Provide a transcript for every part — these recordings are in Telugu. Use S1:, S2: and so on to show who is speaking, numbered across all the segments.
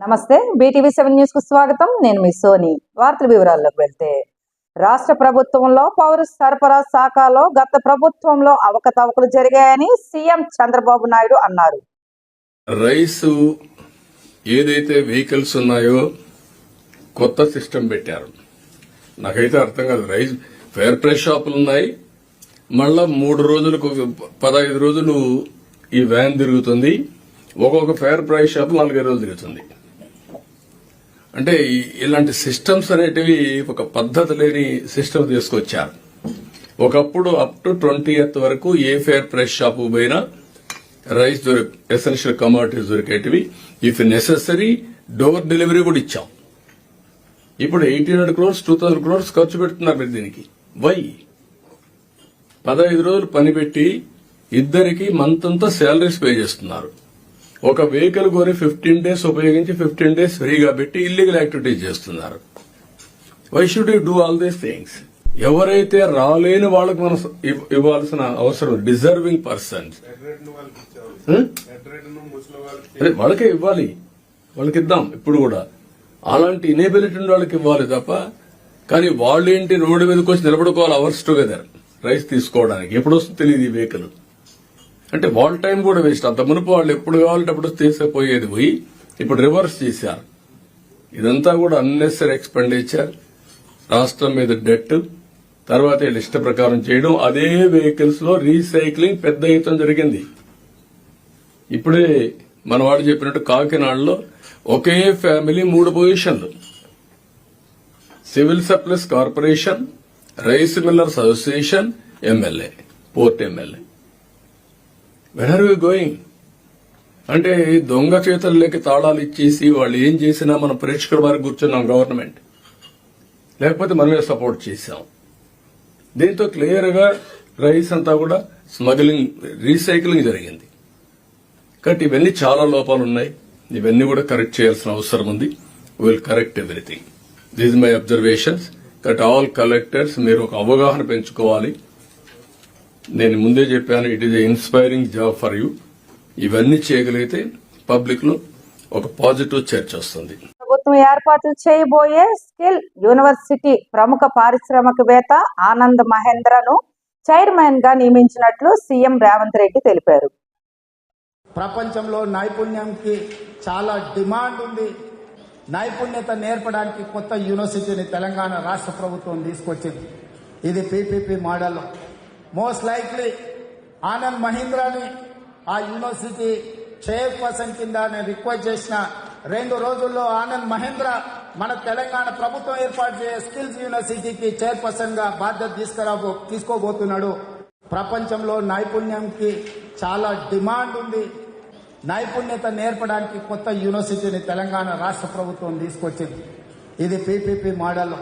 S1: నమస్తే బీటీవీ సెవెన్ న్యూస్కు స్వాగతం. నేను మీ సోని. వార్తల వివరాల్లోకి వెళ్తే రాష్ట్ర ప్రభుత్వంలో పౌర సరఫరా శాఖలో గత ప్రభుత్వంలో అవకతవకలు జరిగాయని సీఎం చంద్రబాబు నాయుడు అన్నారు.
S2: రైస్ ఏదైతే వెహికల్స్ ఉన్నాయో కొత్త సిస్టమ్ పెట్టారు. నాకైతే అర్థం కాదు. రైస్ ఫేర్ ప్రైస్ షాపులు ఉన్నాయి. మళ్ళా మూడు రోజులకు పదహైదు రోజులు ఈ వ్యాన్ తిరుగుతుంది. ఒక్కొక్క ఫేర్ ప్రైస్ షాప్ నాలుగైదు రోజులు తిరుగుతుంది. అంటే ఇలాంటి సిస్టమ్స్ అనేటివి ఒక పద్ధతి లేని సిస్టమ్ తీసుకొచ్చారు. ఒకప్పుడు అప్ టు ట్వంటీ వరకు ఏ ఫేర్ ప్రైస్ షాప్ పోయినా రైస్ దొరికి ఎసెన్షియల్ కమోడిటీస్ దొరికేటివి. ఇఫ్ నెససరీ డోర్ డెలివరీ కూడా ఇచ్చాం. ఇప్పుడు eighteen hundred crores two thousand crores ఖర్చు పెడుతున్నారు మీరు దీనికి. వై పదహైదు రోజులు పని పెట్టి ఇద్దరికి మంత్ అంతా శాలరీస్ పే చేస్తున్నారు. ఒక వెహికల్ కొని ఫిఫ్టీన్ డేస్ ఉపయోగించి ఫిఫ్టీన్ డేస్ ఫ్రీగా పెట్టి ఇల్లీగల్ యాక్టివిటీస్ చేస్తున్నారు. Why should you do all these things ఎవరైతే రాలేని వాళ్ళకి మనం ఇవ్- ఇవ్వాల్సిన అవసరం డిజర్వింగ్ పర్సన్స్ అదే వాళ్ళకే ఇవ్వాలి. వాళ్ళకి ఇద్దాం ఇప్పుడు కూడా. అలాంటి ఇనేబిలిటీ ఉన్న వాళ్ళకి ఇవ్వాలి తప్ప కానీ వాళ్ళేంటి రోడ్డు మీదకి వచ్చి నిలబడుకోవాలి అవర్స్ టుగెదర్ రైస్ తీసుకోవడానికి. ఎప్పుడు వస్తుంది తెలియదు ఈ వెహికల్ అంటే వాళ్ళ టైం కూడా వేస్ట్. అంత మునుపు వాళ్ళు ఎప్పుడు కావాలంటే అప్పుడు తీసుకుపోయేది పోయి ఇప్పుడు రివర్స్ చేశారు ఇదంతా కూడా అన్నెసరీ ఎక్స్పెండిచర్ రాష్ట్రం మీద డెట్. తర్వాత లిస్ట్ ఇష్ట ప్రకారం చేయడం. అదే వెహికల్స్లో రీసైక్లింగ్ పెద్ద ఎత్తున జరిగింది. ఇప్పుడే మన వాడు చెప్పినట్టు కాకినాడలో ఒకే ఫ్యామిలీ మూడు పొజిషన్లు civil supplies corporation rice millers association MLA port MLA. When are you going అంటే దొంగ చేతుల్లోకి తాళాలు ఇచ్చేసి వాళ్ళు ఏం చేసినా మనం ప్రేక్షకుల వారికి కూర్చున్నాం గవర్నమెంట్. లేకపోతే మనమే సపోర్ట్ చేశాం. దీంతో క్లియర్గా రైస్ అంతా కూడా స్మగ్లింగ్ రీసైక్లింగ్ జరిగింది. కాబట్టి ఇవన్నీ చాలా లోపాలు ఉన్నాయి. ఇవన్నీ కూడా కరెక్ట్ చేయాల్సిన అవసరం ఉంది. Will correct everything this my observations cut all collectors మీరు ఒక అవగాహన పెంచుకోవాలి. నేను ముందే చెప్పాను it is inspiring job for you ఇవన్నీ చేయగలిగితే పబ్లిక్లో ఒక పాజిటివ్ చర్చ వస్తుంది.
S1: ప్రభుత్వం ఏర్పాటు చేయబోయే స్కిల్ యూనివర్సిటీ ప్రముఖ పారిశ్రామికవేత్త ఆనంద్ మహేంద్రను చైర్మన్గా నియమించినట్లు సీఎం రేవంత్ రెడ్డి తెలిపారు.
S3: ప్రపంచంలో నైపుణ్యంకి చాలా డిమాండ్ ఉంది. నైపుణ్యత నేర్పడానికి కొత్త యూనివర్సిటీని తెలంగాణ రాష్ట్ర ప్రభుత్వం తీసుకొచ్చింది. ఇది PPP model. Most likely Anand మహీంద్రాని ఆ యూనివర్సిటీ చైర్పర్సన్ కింద నేను రిక్వెస్ట్ చేసిన రెండు రోజుల్లో ఆనంద్ మహేంద్ర మన తెలంగాణ ప్రభుత్వం ఏర్పాటు చేసే స్కిల్స్ యూనివర్సిటీకి చైర్పర్సన్గా బాధ్యత తీసుకురాబో తీసుకోబోతున్నాడు. ప్రపంచంలో నైపుణ్యంకి చాలా డిమాండ్ ఉంది. నైపుణ్యత నేర్పడానికి కొత్త యూనివర్సిటీని తెలంగాణ రాష్ట్ర ప్రభుత్వం తీసుకొచ్చింది. ఇది PPP model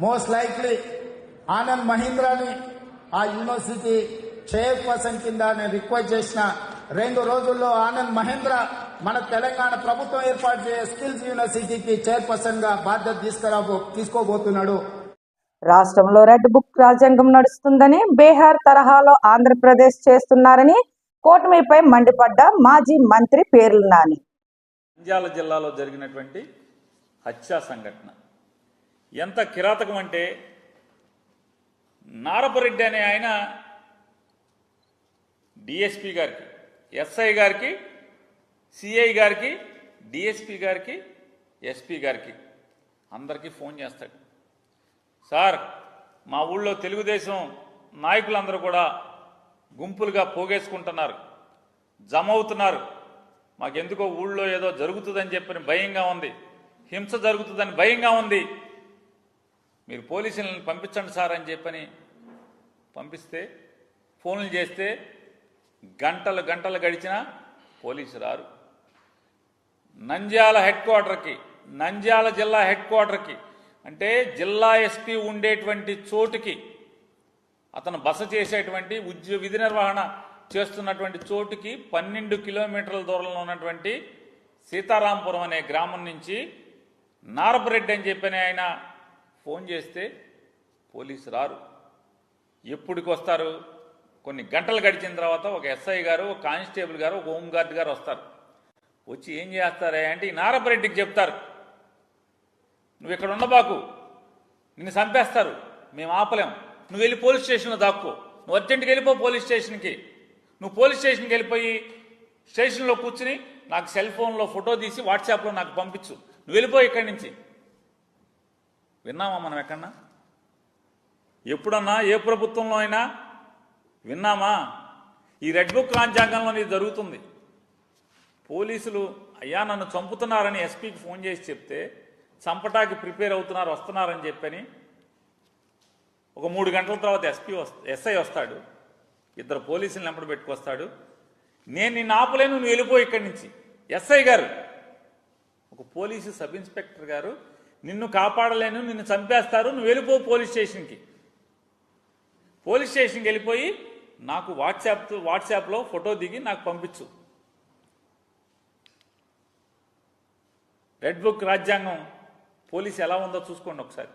S3: most likely Anand మహీంద్రాని ఆ యూనివర్సిటీ చైర్పర్సన్ కింద నేను రిక్వెస్ట్ చేసిన రెండు రోజుల్లో ఆనంద్ మహేంద్ర మన తెలంగాణ ప్రభుత్వం ఏర్పాటు చేసే స్కిల్స్ యూనివర్సిటీకి చైర్పర్సన్గా బాధ్యత తీసుకురాబో తీసుకోబోతున్నాడు.
S1: రాష్ట్రంలో రెడ్ బుక్ రాజ్యాంగం నడుస్తుందని బీహార్ తరహాలో ఆంధ్రప్రదేశ్ చేస్తున్నారని కూటమిపై మండిపడ్డ మాజీ మంత్రి పేర్ల నాని.
S4: నంద్యాల జిల్లాలో జరిగినటువంటి హత్యా సంఘటన. ఎంత కిరాతకం అంటే నారపరెడ్డి అనే ఆయన డిఎస్పి గారికి ఎస్ఐ గారికి సిఐ గారికి డిఎస్పి గారికి ఎస్పి గారికి అందరికీ ఫోన్ చేస్తాడు. సార్ మా ఊళ్ళో తెలుగుదేశం నాయకులందరూ కూడా గుంపులుగా పోగేసుకుంటున్నారు జమ అవుతున్నారు మాకెందుకో ఊళ్ళో ఏదో జరుగుతుందని చెప్పని భయంగా ఉంది. హింస జరుగుతుందని భయంగా ఉంది. మీరు పోలీసులను పంపించండి సార్ అని చెప్పని పంపిస్తే ఫోన్లు చేస్తే గంటలు గంటలు గడిచినా పోలీసు రారు. నంద్యాల హెడ్ క్వార్టర్కి నంద్యాల జిల్లా హెడ్ క్వార్టర్కి అంటే జిల్లా ఎస్పీ ఉండేటువంటి చోటుకి అతను బస చేసేటువంటి ఉద్యోగ విధి నిర్వహణ చేస్తున్నటువంటి చోటుకి పన్నెండు కిలోమీటర్ల దూరంలో ఉన్నటువంటి సీతారాంపురం అనే గ్రామం నుంచి నారపరెడ్డి అని చెప్పిన ఆయన ఫోన్ చేస్తే పోలీసు రారు. ఎప్పుడుకి వస్తారు? కొన్ని గంటలు గడిచిన తర్వాత ఒక ఎస్ఐ గారు ఒక కానిస్టేబుల్ గారు ఒక హోంగార్డ్ గారు వస్తారు. వచ్చి ఏం చేస్తారే అంటే ఈ నారపరెడ్డికి చెప్తారు. నువ్వు ఇక్కడ ఉండబాకు. నిన్ను చంపేస్తారు. మేము ఆపలేం. నువ్వు వెళ్ళి పోలీస్ స్టేషన్లో దాక్కో. నువ్వు అర్జెంట్కి వెళ్ళిపో పోలీస్ స్టేషన్కి. నువ్వు పోలీస్ స్టేషన్కి వెళ్ళిపోయి స్టేషన్లో కూర్చుని నాకు సెల్ ఫోన్లో ఫోటో తీసి వాట్సాప్లో నాకు పంపించు. నువ్వు వెళ్ళిపో ఇక్కడి నుంచి. విన్నామా మనం ఎక్కడన్నా? ఎప్పుడన్నా ఏ ప్రభుత్వంలో అయినా విన్నామా? ఈ రెడ్ బుక్ రాజ్యాంగంలో ఇది జరుగుతుంది. పోలీసులు అయ్యా నన్ను చంపుతున్నారని ఎస్పీకి ఫోన్ చేసి చెప్తే చంపటానికి ప్రిపేర్ అవుతున్నారు వస్తున్నారని చెప్పని ఒక మూడు గంటల తర్వాత ఎస్పీ ఎస్ఐ వస్తాడు. ఇద్దరు పోలీసులు వెంబడి పెట్టుకొస్తాడు. నేను నిన్ను ఆపలేను నువ్వు వెళ్ళిపో ఇక్కడి నుంచి. ఎస్ఐ గారు ఒక పోలీసు సబ్ ఇన్స్పెక్టర్ గారు నిన్ను కాపాడలేను నిన్ను చంపేస్తారు నువ్వు వెళ్ళిపో పోలీస్ స్టేషన్కి. పోలీస్ స్టేషన్కి వెళ్ళిపోయి నాకు వాట్సాప్ వాట్సాప్లో ఫోటో దిగి నాకు పంపించు. రెడ్ బుక్ రాజ్యాంగం పోలీస్ ఎలా ఉందో చూసుకోండి ఒకసారి.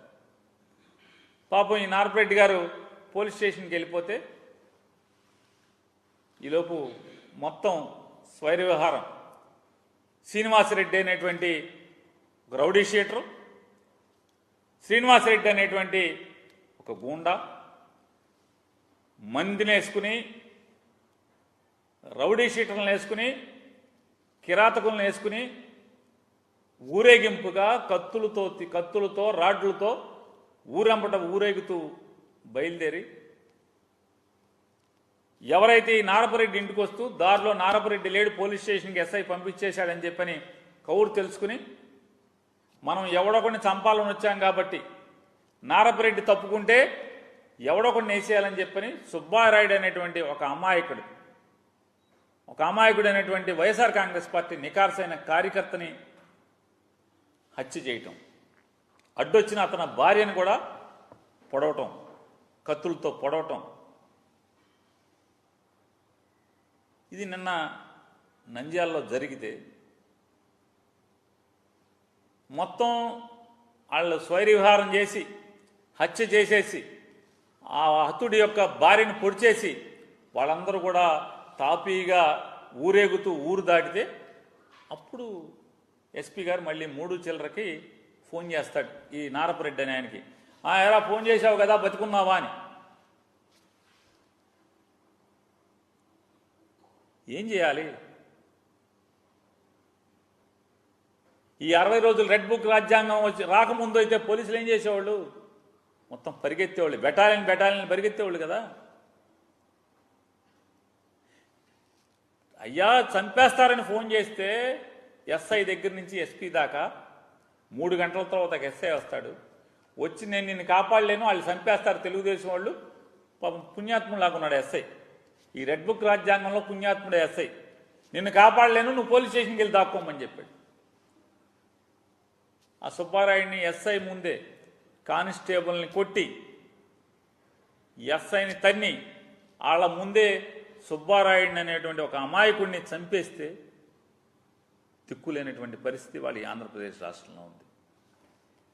S4: పాపం ఈ నార్పరెడ్డి గారు పోలీస్ స్టేషన్కి వెళ్ళిపోతే ఈలోపు మొత్తం స్వైర వ్యవహారం శ్రీనివాసరెడ్డి అనేటువంటి ఒక రౌడీ షీటరు శ్రీనివాసరెడ్డి అనేటువంటి ఒక గూండా మందిని వేసుకుని రౌడీ షీటర్లను వేసుకుని కిరాతకులను వేసుకుని ఊరేగింపుగా కత్తులతో కత్తులతో రాడ్లతో ఊరంపట ఊరేగుతూ బయలుదేరి ఎవరైతే ఈ నారపరెడ్డి ఇంటికి వస్తూ దారిలో నారపరెడ్డి లేడు పోలీస్ స్టేషన్కి ఎస్ఐ పంపించేశాడని చెప్పని కౌరు తెలుసుకుని మనం ఎవడొకడిని చంపాలని వచ్చాం కాబట్టి నారపరెడ్డి తప్పుకుంటే ఎవడొకడిని వేసేయాలని చెప్పని సుబ్బారాయుడు అనేటువంటి ఒక అమాయకుడు. ఒక అమాయకుడు అనేటువంటి వైఎస్ఆర్ కాంగ్రెస్ పార్టీ నికార్సైన కార్యకర్తని హత్య చేయటం. అడ్డొచ్చిన అతని భార్యను కూడా పొడవటం కత్తులతో పొడవటం. ఇది నిన్న నంద్యాలలో జరిగితే మొత్తం వాళ్ళు స్వైరవిహారం చేసి హత్య చేసేసి ఆ హతుడి యొక్క భార్యను పొడిచేసి వాళ్ళందరూ కూడా తాపీగా ఊరేగుతూ ఊరు దాటితే అప్పుడు ఎస్పీ గారు మళ్ళీ మూడు చిల్లరకి ఫోన్ చేస్తాడు ఈ నారపరెడ్డి అనే ఆయనకి. "ఆ, ఎరా ఫోన్ చేశావు కదా బతుకున్నావా? అని. ఏం చేయాలి? ఈ అరవై రోజులు రెడ్ బుక్ రాజ్యాంగం వచ్చి రాకముందు అయితే పోలీసులు ఏం చేసేవాళ్ళు? మొత్తం పరిగెత్తేవాళ్ళు. బెటాలియన్ బెటాలియన్ పరిగెత్తేవాళ్ళు కదా. అయ్యా చంపేస్తారని ఫోన్ చేస్తే ఎస్ఐ దగ్గర నుంచి ఎస్పీ దాకా మూడు గంటల తర్వాత ఒక ఎస్ఐ వస్తాడు. వచ్చి నేను నిన్ను కాపాడలేను వాళ్ళు చంపేస్తారు తెలుగుదేశం వాళ్ళు. పాపం పుణ్యాత్ములాగా ఉన్నాడు ఎస్ఐ. ఈ రెడ్ బుక్ రాజ్యాంగంలో పుణ్యాత్ముడు ఎస్ఐ. నిన్ను కాపాడలేను నువ్వు పోలీస్ స్టేషన్కి వెళ్ళి దాక్కోమని చెప్పాడు. ఆ సుబ్బారాయుడిని ఎస్ఐ ముందే కానిస్టేబుల్ని కొట్టి ఎస్ఐని తన్ని వాళ్ళ ముందే సుబ్బారాయుడిని అనేటువంటి ఒక అమాయకుడిని చంపేస్తే దిక్కులేనటువంటి పరిస్థితి వాళ్ళ ఆంధ్రప్రదేశ్ రాష్ట్రంలో ఉంది.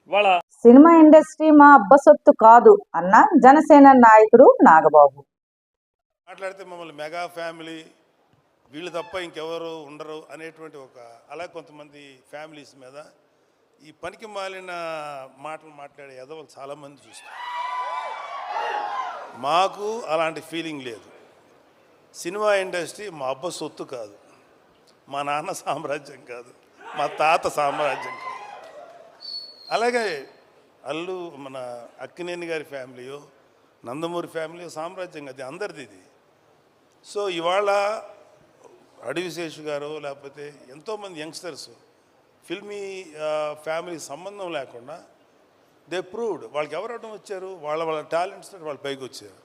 S4: ఇవాళ
S1: సినిమా ఇండస్ట్రీ మా అబ్బసొత్తు కాదు అన్న జనసేన నాయకుడు నాగబాబు.
S5: మాట్లాడితే మమ్మల్ని మెగా ఫ్యామిలీ వీళ్ళు తప్ప ఇంకెవరు ఉండరు అనేటువంటి ఒక అలా కొంతమంది ఫ్యామిలీస్ మీద ఈ పనికి మాలిన మాటలు మాట్లాడే ఎదవలు చాలామంది చూస్తారు. మాకు అలాంటి ఫీలింగ్ లేదు. సినిమా ఇండస్ట్రీ మా అబ్బ సొత్తు కాదు. మా నాన్న సామ్రాజ్యం కాదు. మా తాత సామ్రాజ్యం కాదు. అలాగే అల్లు మన అక్కినేని గారి ఫ్యామిలీయో నందమూరి ఫ్యామిలీ సామ్రాజ్యం అది అందరిది ఇది. సో ఇవాళ అడవిశేషు గారు లేకపోతే ఎంతోమంది యంగ్స్టర్స్ ఫిల్మీ ఫ్యామిలీ సంబంధం లేకుండా దే ప్రూవ్డ్. వాళ్ళకి ఎవరు అడ్డం వచ్చారు? వాళ్ళ వాళ్ళ టాలెంట్స్ వాళ్ళు పైకి వచ్చారు.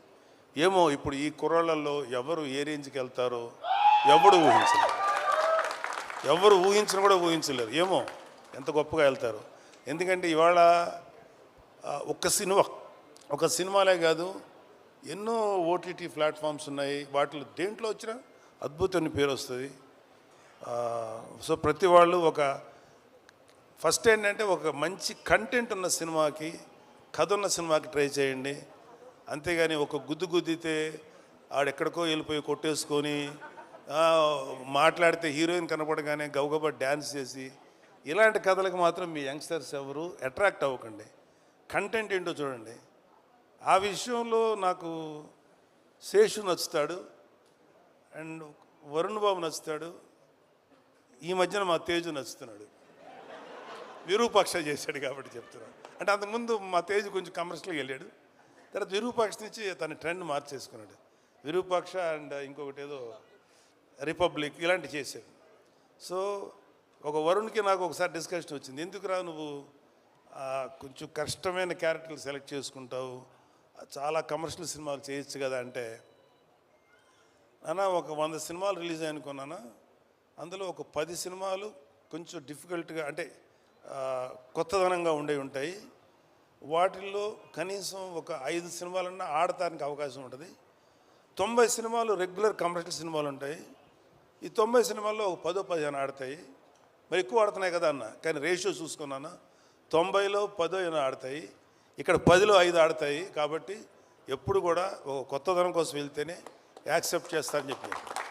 S5: ఏమో ఇప్పుడు ఈ కుర్రాళ్ళల్లో ఎవరు ఏ రేంజ్కి వెళ్తారో ఎవడు ఊహించలేరు. ఎవరు ఊహించిన కూడా ఊహించలేరు. ఏమో ఎంత గొప్పగా వెళ్తారు. ఎందుకంటే ఇవాళ ఒక్క సినిమా ఒక సినిమాలే కాదు ఎన్నో ఓటీటీ ప్లాట్ఫామ్స్ ఉన్నాయి. వాటిలో దేంట్లో వచ్చినా అద్భుతమైన పేరు వస్తుంది. సో ప్రతి వాళ్ళు ఒక ఫస్ట్ ఏంటంటే ఒక మంచి కంటెంట్ ఉన్న సినిమాకి కథ ఉన్న సినిమాకి ట్రై చేయండి. అంతేగాని ఒక గుద్దు గుద్దితే ఆడెక్కడికో వెళ్ళిపోయి కొట్టేసుకొని మాట్లాడితే హీరోయిన్ కనపడగానే గబగబా డ్యాన్స్ చేసి ఇలాంటి కథలకు మాత్రం మీ యంగ్స్టర్స్ ఎవరు అట్రాక్ట్ అవ్వకండి. కంటెంట్ ఏంటో చూడండి. ఆ విషయంలో నాకు శేషు నచ్చుతాడు. అండ్ వరుణ్ బాబు నచ్చుతాడు. ఈ మధ్యన మా తేజు నచ్చుతున్నాడు. విరూపాక్ష చేశాడు కాబట్టి చెప్తున్నాను అంటే అంతకుముందు మా తేజ్ కొంచెం కమర్షియల్గా వెళ్ళాడు. తర్వాత విరూపాక్ష నుంచి తన ట్రెండ్ మార్చేసుకున్నాడు. విరూపాక్ష అండ్ ఇంకొకటి ఏదో రిపబ్లిక్ ఇలాంటి చేశాడు. సో ఒక వరుణ్కి నాకు ఒకసారి డిస్కషన్ వచ్చింది. ఎందుకురా నువ్వు? కొంచెం కష్టమైన క్యారెక్టర్లు సెలెక్ట్ చేసుకుంటావు. చాలా కమర్షియల్ సినిమాలు చేయొచ్చు కదా అంటే నాన్న ఒక వంద సినిమాలు రిలీజ్ అనుకున్నాను అందులో ఒక పది సినిమాలు కొంచెం డిఫికల్ట్గా అంటే కొత్తదనంగా ఉండే ఉంటాయి. వాటిల్లో కనీసం ఒక ఐదు సినిమాలన్నా ఆడటానికి అవకాశం ఉంటుంది. తొంభై సినిమాలు రెగ్యులర్ కమర్షియల్ సినిమాలు ఉంటాయి. ఈ తొంభై సినిమాల్లో ఒక పదో పదిహేను ఆడతాయి. మరి ఎక్కువ ఆడుతున్నాయి కదా అన్న. కానీ రేషియో చూసుకున్నాను? తొంభైలో పదో ఏమో ఆడతాయి. ఇక్కడ పదిలో ఐదు ఆడతాయి. కాబట్టి ఎప్పుడు కూడా ఒక కొత్తదనం కోసం వెళ్తేనే యాక్సెప్ట్ చేస్తారని చెప్పారు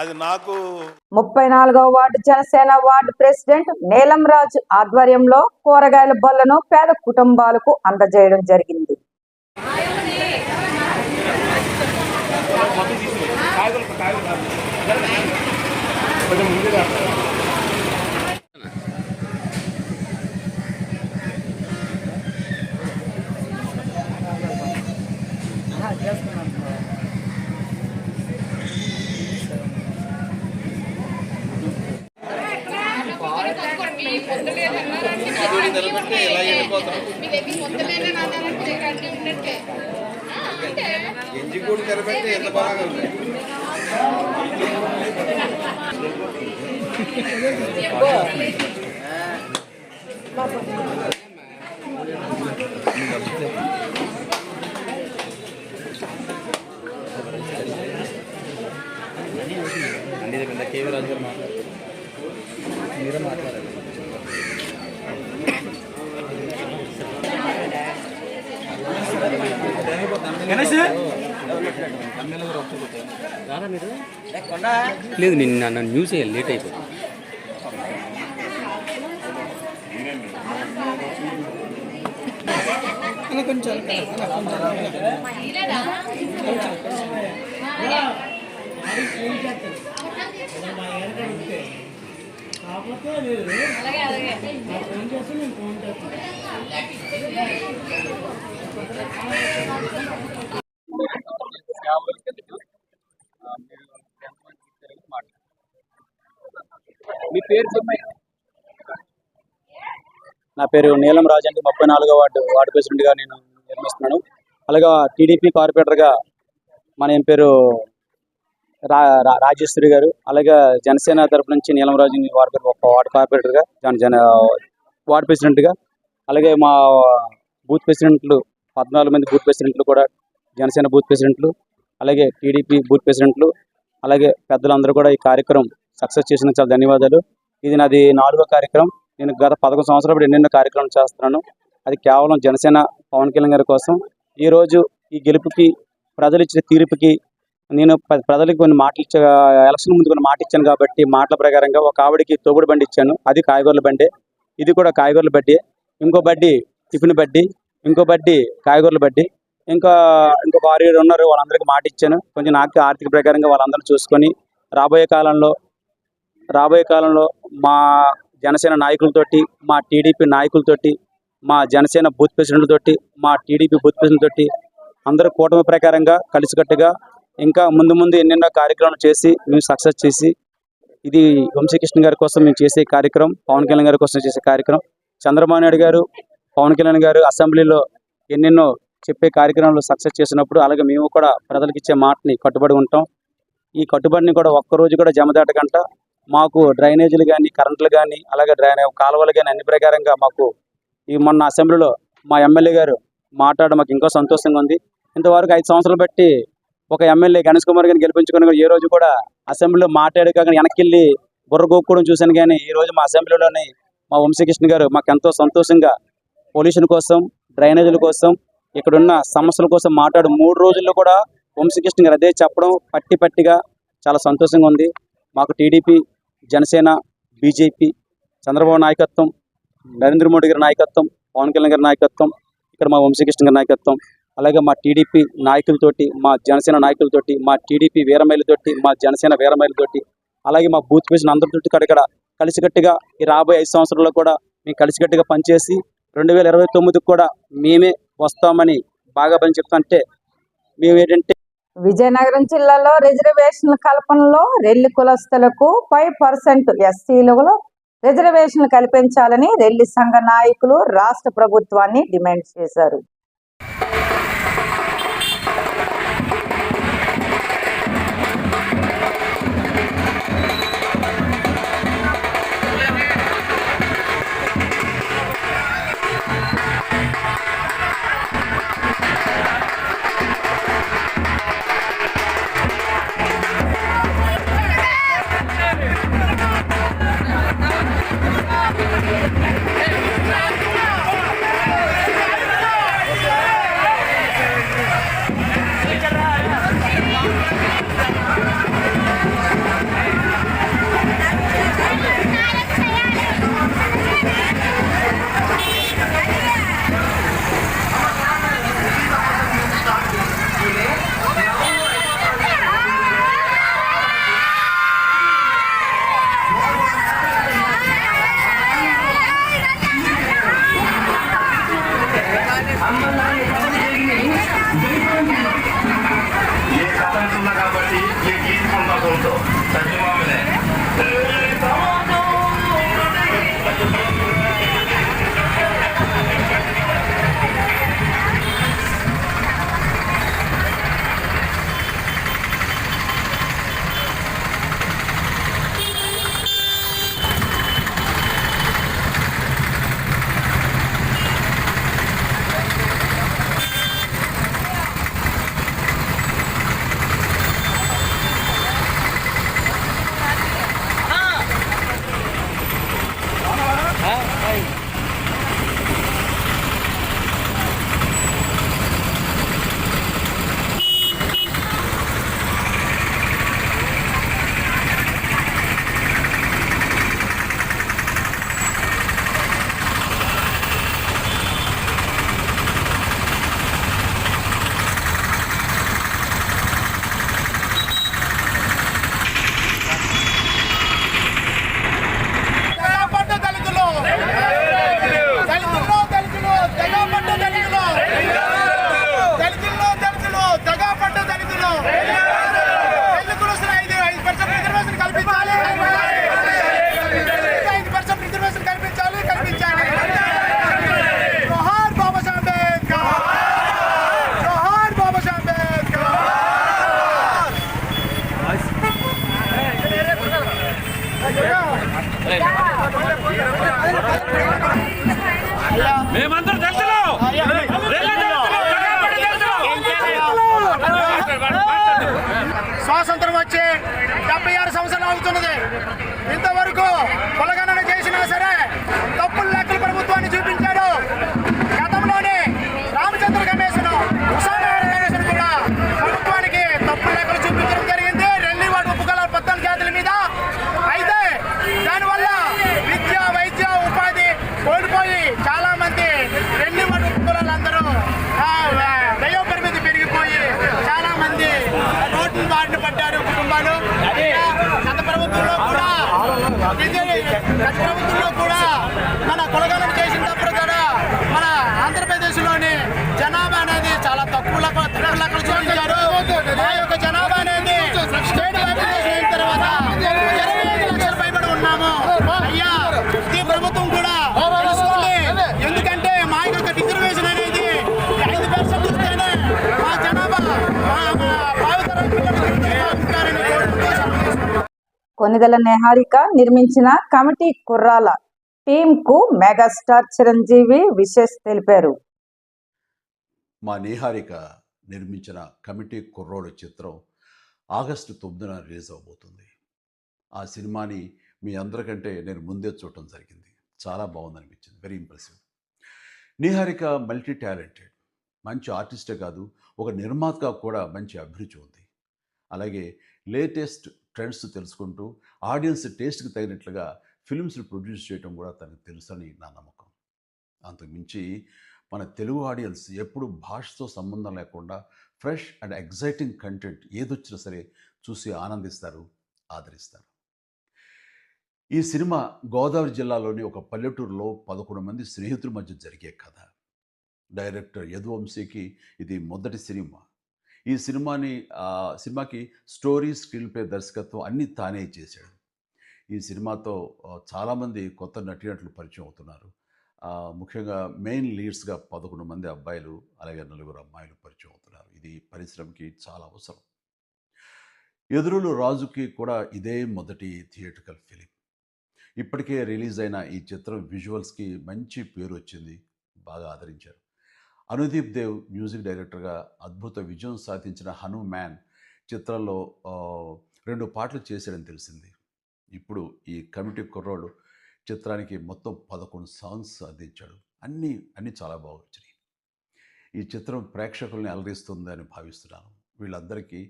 S5: అది నాకు
S1: ముప్పై నాలుగవ వార్డు జనసేన వార్డు ప్రెసిడెంట్ నీలం రాజు ఆధ్వర్యంలో కూరగాయల బళ్ళను పేద కుటుంబాలకు అందజేయడం జరిగింది.
S6: ఎజ్జి కూడా తెరబెట్టి ఎంత బాగా ఉంది లేదు నిన్న నన్ను న్యూస్ చేయాలి లేట్ అయిపోయింది మీ పేరు చెప్పండి
S7: నా పేరు నీలం రాజు అండి. ముప్పై నాలుగో వార్డు వార్డు ప్రెసిడెంట్గా నేను నిర్మిస్తున్నాను. అలాగే టీడీపీ కార్పొరేటర్గా మన ఏం పేరు? రా రాజేశ్వరి గారు. అలాగే జనసేన తరపు నుంచి నీలం రాజు వార్డు ఒక వార్డు కార్పొరేటర్గా జన జన వార్డు ప్రెసిడెంట్గా. అలాగే మా బూత్ ప్రెసిడెంట్లు పద్నాలుగు మంది బూత్ ప్రెసిడెంట్లు కూడా జనసేన బూత్ ప్రెసిడెంట్లు అలాగే టీడీపీ బూత్ ప్రెసిడెంట్లు అలాగే పెద్దలందరూ కూడా ఈ కార్యక్రమం సక్సెస్ చేసిన చాలా ధన్యవాదాలు. ఇది నాది నాలుగో కార్యక్రమం. నేను గత పదకొండు సంవత్సరాలు ఎన్నెన్నో కార్యక్రమాలు చేస్తున్నాను. అది కేవలం జనసేన పవన్ కళ్యాణ్ గారి కోసం. ఈరోజు ఈ గెలుపుకి ప్రజలు ఇచ్చిన తీర్పుకి నేను ప్రజలకు కొన్ని మాటలు ఇచ్చా ఎలక్షన్ ముందు కొన్ని మాట ఇచ్చాను కాబట్టి మాటల ప్రకారంగా ఒక ఆవిడకి తోగుడు బండి ఇచ్చాను. అది కాయగూరల బండి. ఇది కూడా కాయగూరల బడ్డీ. ఇంకో బడ్డీ టిఫిన్ బడ్డీ. ఇంకో బడ్డీ కాయగూరల బడ్డీ. ఇంకా ఇంకొక ఆరు ఉన్నారు వాళ్ళందరికీ మాట ఇచ్చాను కొంచెం నాకు ఆర్థిక ప్రకారంగా వాళ్ళందరూ చూసుకొని రాబోయే కాలంలో రాబోయే కాలంలో మా జనసేన నాయకులతోటి మా టీడీపీ నాయకులతోటి మా జనసేన బూత్ ప్రెసిడెంట్లతోటి మా టీడీపీ బూత్ ప్రెసిడెంట్తోటి అందరూ కూటమి ప్రకారంగా కలిసికట్టుగా ఇంకా ముందు ముందు ఎన్నెన్నో కార్యక్రమాలు చేసి మేము సక్సెస్ చేసి ఇది వంశీకృష్ణ గారి కోసం మేము చేసే కార్యక్రమం పవన్ కళ్యాణ్ గారి కోసం చేసే కార్యక్రమం చంద్రబాబు నాయుడు గారు పవన్ కళ్యాణ్ గారు అసెంబ్లీలో ఎన్నెన్నో చెప్పే కార్యక్రమాలు సక్సెస్ చేసినప్పుడు అలాగే మేము కూడా ప్రజలకు ఇచ్చే మాటని కట్టుబడి ఉంటాం. ఈ కట్టుబడిని కూడా ఒక్కరోజు కూడా జమదాటకంట మాకు డ్రైనేజీలు కానీ కరెంట్లు కానీ అలాగే డ్రైనే కాలువలు కానీ అన్ని ప్రకారంగా మాకు ఈ మొన్న అసెంబ్లీలో మా ఎమ్మెల్యే గారు మాట్లాడడం మాకు ఇంకో సంతోషంగా ఉంది. ఇంతవరకు ఐదు సంవత్సరాలు బట్టి ఒక ఎమ్మెల్యే గణేష్ కుమార్ గారిని గెలిపించుకుని ఏ రోజు కూడా అసెంబ్లీలో మాట్లాడే కాక వెనక్కి వెళ్ళి బుర్ర గోక్కోవడం చూశాను కానీ ఈ రోజు మా అసెంబ్లీలోని మా వంశీకృష్ణ గారు మాకు ఎంతో సంతోషంగా పొల్యూషన్ కోసం డ్రైనేజీల కోసం ఇక్కడున్న సమస్యల కోసం మాట్లాడు మూడు రోజుల్లో కూడా వంశీకృష్ణ గారు అదే చెప్పడం పట్టి పట్టిగా చాలా సంతోషంగా ఉంది. మాకు టీడీపీ జనసేన బీజేపీ చంద్రబాబు నాయకత్వం నరేంద్ర మోడీ గారి నాయకత్వం పవన్ కళ్యాణ్ గారి నాయకత్వం ఇక్కడ మా వంశీకృష్ణ గారి నాయకత్వం అలాగే మా టీడీపీ నాయకులతోటి మా జనసేన నాయకులతోటి మా టీడీపీ వీరమైలతోటి మా జనసేన వీరమైలతోటి అలాగే మా బూత్ ప్రెసిడెంట్ అందరితోటి ఇక్కడ కలిసికట్టుగా ఈ రాబోయే ఐదు సంవత్సరాల్లో కూడా మేము కలిసికట్టుగా పనిచేసి రెండు వేల ఇరవై తొమ్మిదికి కూడా మేమే వస్తామని బాగా పని చెప్తాంటే మేము ఏంటంటే
S1: విజయనగరం జిల్లాలో రిజర్వేషన్ల కల్పనలో రెల్లి కులస్తులకు ఫైవ్ పర్సెంట్ ఎస్సీలలో రిజర్వేషన్లు కల్పించాలని రెల్లి సంఘ నాయకులు రాష్ట్ర ప్రభుత్వాన్ని డిమాండ్ చేశారు. కొనిదెల నిహారిక నిర్మించిన కమిటీ కుర్రాల టీమ్కు మెగాస్టార్ చిరంజీవి విశేష్ తెలిపారు.
S8: మా నేహారిక నిర్మించిన కమిటీ కుర్రోడు చిత్రం ఆగస్టు తొమ్మిదిన రిలీజ్ అవబోతుంది. ఆ సినిమాని మీ అందరికంటే నేను ముందే చూడటం జరిగింది. చాలా బాగుందనిపించింది. Very impressive. Niharika multi talented మంచి ఆర్టిస్టే కాదు ఒక నిర్మాతగా కూడా మంచి అభిరుచి ఉంది. అలాగే లేటెస్ట్ ట్రెండ్స్ తెలుసుకుంటూ ఆడియన్స్ టేస్ట్కి తగినట్లుగా ఫిల్మ్స్ని ప్రొడ్యూస్ చేయడం కూడా తనకు తెలుసని నా నమ్మకం. అంతకుమించి మన తెలుగు ఆడియన్స్ ఎప్పుడు భాషతో సంబంధం లేకుండా ఫ్రెష్ అండ్ ఎగ్జైటింగ్ కంటెంట్ ఏదొచ్చినా సరే చూసి ఆనందిస్తారు ఆదరిస్తారు. ఈ సినిమా గోదావరి జిల్లాలోని ఒక పల్లెటూరులో పదకొండు మంది స్నేహితుల మధ్య జరిగే కథ. డైరెక్టర్ యదువంశీకి ఇది మొదటి సినిమా. ఈ సినిమాని సినిమాకి స్టోరీ స్క్రీన్ ప్లే దర్శకత్వం అన్నీ తానే చేశాడు. ఈ సినిమాతో చాలామంది కొత్త నటినట్లు పరిచయం అవుతున్నారు. ముఖ్యంగా మెయిన్ లీడ్స్గా పదకొండు మంది అబ్బాయిలు అలాగే నలుగురు అమ్మాయిలు పరిచయం అవుతున్నారు. ఇది పరిశ్రమకి చాలా అవసరం. ఎదురులు రాజుకి కూడా ఇదే మొదటి థియేటికల్ ఫిలిం. ఇప్పటికే రిలీజ్ అయిన ఈ చిత్రం విజువల్స్కి మంచి పేరు వచ్చింది. బాగా ఆదరించారు. అనుదీప్ దేవ్ మ్యూజిక్ డైరెక్టర్గా అద్భుత విజయం సాధించిన హనుమాన్ చిత్రంలో రెండు పాటలు చేశాడని తెలిసింది. ఇప్పుడు ఈ కమిటీ కుర్రోడు చిత్రానికి మొత్తం పదకొండు సాంగ్స్ అందించాడు. అన్నీ అన్నీ చాలా బాగా వచ్చినాయి ఈ చిత్రం ప్రేక్షకుల్ని అలరిస్తుందని భావిస్తున్నాను. వీళ్ళందరికీ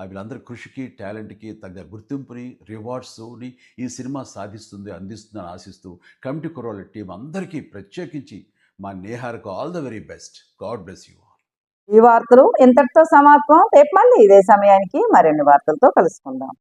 S8: వీళ్ళందరి కృషికి టాలెంట్కి తగ్గ గుర్తింపుని రివార్డ్స్ని ఈ సినిమా సాధిస్తుంది అందిస్తుందని ఆశిస్తూ కమిటీ కుర్రోళ్ళ టీం అందరికీ ప్రత్యేకించి మా నేహార్కు all the very best God bless you
S1: ఈ వార్తలు ఇంతటితో సమాప్తం. రేపు మళ్ళీ ఇదే సమయానికి మరిన్ని వార్తలతో కలుసుకుందాం.